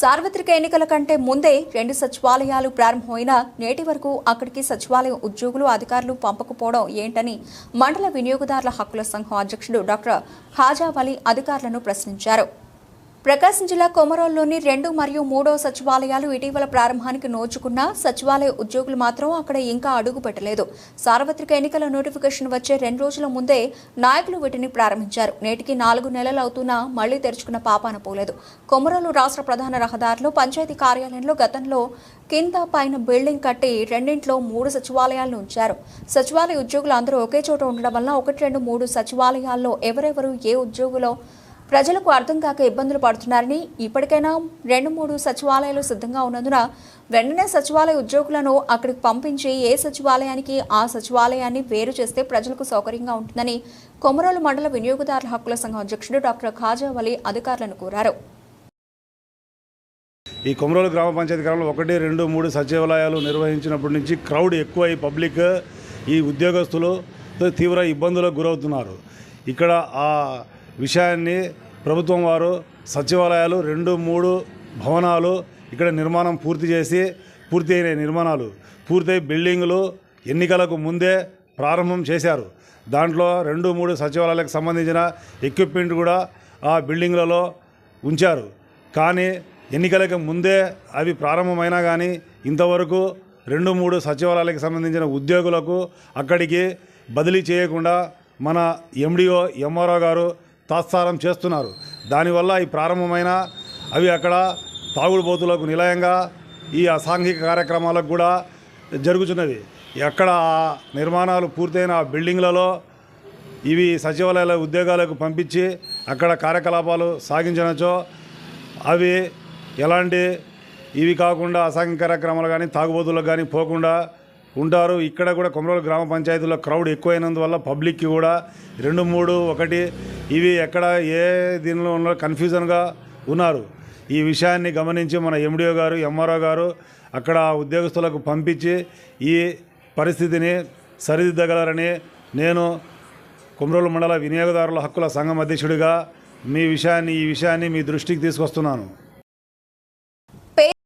సార్వత్రిక ఎన్నికల కంటే ముందే రెండు సచివాలయాలు ప్రారంభమైనా నేటి వరకు అక్కడికి సచివాలయం ఉద్యోగులు అధికారులు పంపకపోవడం ఏంటని మండల వినియోగదారుల హక్కుల సంఘం అధ్యక్షుడు డాక్టర్ ఖాజావలి అధికారులను ప్రశ్నించారు. ప్రకాశం జిల్లా కొమరోల్లోని రెండు మరియు మూడో సచివాలయాలు ఇటీవల ప్రారంభానికి నోచుకున్న సచివాలయ ఉద్యోగులు మాత్రం అక్కడ ఇంకా అడుగు పెట్టలేదు. సార్వత్రిక ఎన్నికల నోటిఫికేషన్ వచ్చే రెండు రోజుల ముందే నాయకులు వీటిని ప్రారంభించారు. నేటికి నాలుగు నెలలు అవుతున్నా మళ్ళీ తెరుచుకున్న పాపాన పోలేదు. కొమరోలు రాష్ట్ర ప్రధాన రహదారిలో పంచాయతీ కార్యాలయంలో గతంలో కింద పైన బిల్డింగ్ కట్టి రెండింట్లో మూడు సచివాలయాలను ఉంచారు. సచివాలయ ఉద్యోగులు అందరూ ఒకే చోట ఉండడం వల్ల ఒకటి రెండు మూడు సచివాలయాల్లో ఎవరెవరు ఏ ఉద్యోగులో ప్రజలకు అర్థం కాక ఇబ్బందులు పడుతున్నారని ఇప్పటికైనా రెండు మూడు సచివాలయాలు సిద్ధంగా ఉన్నందున వెంటనే సచివాలయ ఉద్యోగులను అక్కడికి పంపించి ఏ సచివాలయానికి ఆ సచివాలయాన్ని వేరు చేస్తే ప్రజలకు సౌకర్యంగా ఉంటుందని కొమరోలు మండల వినియోగదారుల హక్కుల సంఘం అధ్యక్షుడు డాక్టర్ ఖాజావలి అధికారులను కోరారు. ఈ కొమరోలు గ్రామ పంచాయతీ గ్రామంలో ఒకటి రెండు మూడు సచివాలయాలు నిర్వహించినప్పటి నుంచి క్రౌడ్ ఎక్కువై పబ్లిక్ ఈ ఉద్యోగస్తులు తీవ్ర ఇబ్బందులకు గురవుతున్నారు. ఇక్కడ ఆ విషయాన్ని ప్రభుత్వం వారు సచివాలయాలు రెండు మూడు భవనాలు ఇక్కడ నిర్మాణం పూర్తి చేసి పూర్తి అయిన నిర్మాణాలు పూర్తయి బిల్డింగులు ఎన్నికలకు ముందే ప్రారంభం చేశారు. దాంట్లో రెండు మూడు సచివాలయాలకు సంబంధించిన ఎక్విప్మెంట్ కూడా ఆ బిల్డింగ్లలో ఉంచారు. కానీ ఎన్నికలకు ముందే అవి ప్రారంభమైనా కానీ ఇంతవరకు రెండు మూడు సచివాలయాలకు సంబంధించిన ఉద్యోగులకు అక్కడికి బదిలీ చేయకుండా మన ఎండిఓ ఎంఆర్ఓ గారు తాత్సారం చేస్తున్నారు. దానివల్ల ఈ ప్రారంభమైన అవి అక్కడ తాగుడుబోతులకు నిలయంగా ఈ అసాంఘిక కార్యక్రమాలకు కూడా జరుగుతున్నవి ఎక్కడ నిర్మాణాలు పూర్తయిన ఆ బిల్డింగ్లలో ఇవి సచివాలయాల ఉద్యోగాలకు పంపించి అక్కడ కార్యకలాపాలు సాగించినచో అవి ఎలాంటి ఇవి కాకుండా అసాంఘిక కార్యక్రమాలు కానీ తాగుబోతులకు కానీ పోకుండా ఉంటారు. ఇక్కడ కూడా కొమరోలు గ్రామ పంచాయతీలో క్రౌడ్ ఎక్కువైనందువల్ల పబ్లిక్కి కూడా రెండు మూడు ఒకటి ఇవి ఎక్కడ ఏ దీనిలో ఉన్న కన్ఫ్యూజన్గా ఉన్నారు. ఈ విషయాన్ని గమనించి మన ఎండిఓ గారు ఎంఆర్ఓ గారు అక్కడ ఉద్యోగస్తులకు పంపించి ఈ పరిస్థితిని సరిదిద్దగలరని నేను కుమ్రోలు మండల వినియోగదారుల హక్కుల సంఘం అధ్యక్షుడిగా మీ విషయాన్ని ఈ విషయాన్ని మీ దృష్టికి తీసుకొస్తున్నాను.